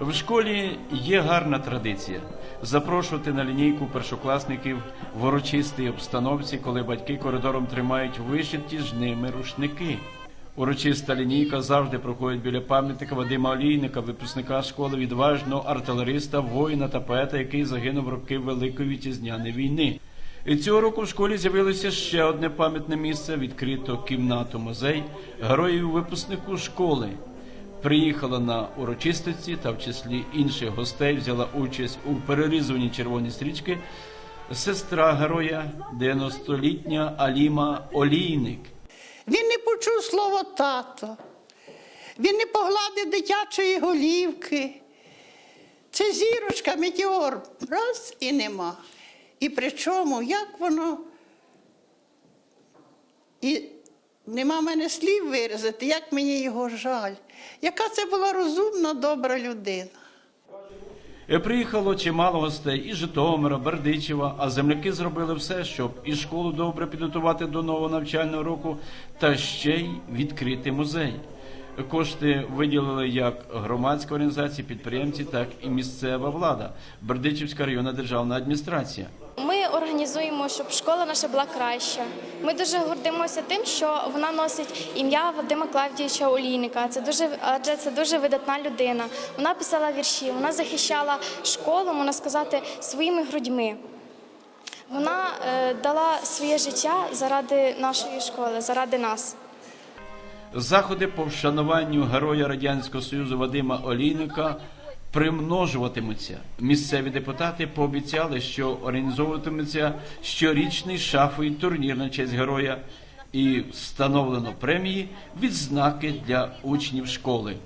В школі є гарна традиція запрошувати на лінійку першокласників в урочистій обстановці, коли батьки коридором тримають вишиті ж ними рушники. Урочиста лінійка завжди проходить біля пам'ятника Вадима Олійника, випускника школи відважного артилериста, воїна та поета, який загинув роки Великої вітчизняної війни. І цього року в школі з'явилося ще одне пам'ятне місце відкрито кімнату музей героїв випускнику школи. Приїхала на урочистості та в числі інших гостей взяла участь у перерізуванні червоної стрічки сестра героя 90-літня Аліма Олійник. Він не почув слово тато. Він не погладив дитячої голівки. Це зірочка, метеор, раз і нема. І причому, як воно. І нема мене слів виразити, як мені його жаль. Яка це була розумна, добра людина. Е, Приїхало чимало гостей із Житомира, Бердичева, а земляки зробили все, щоб і школу добре підготувати до нового навчального року, та ще й відкрити музей. Кошти виділили як громадські організації, підприємці, так і місцева влада, Бердичівська районна державна адміністрація. Організуємо, щоб школа наша була краща. Ми дуже гордимося тим, що вона носить ім'я Вадима Клавдійовича Олійника. Це дуже адже це дуже видатна людина. Вона писала вірші, вона захищала школу, можна сказати, своїми грудьми. Вона е, дала своє життя заради нашої школи, заради нас. Заходи по вшануванню героя Радянського Союзу Вадима Олійника примножуватимуться. Місцеві депутати пообіцяли, що організовуватиметься щорічний шафовий турнір на честь героя і встановлено премії відзнаки для учнів школи.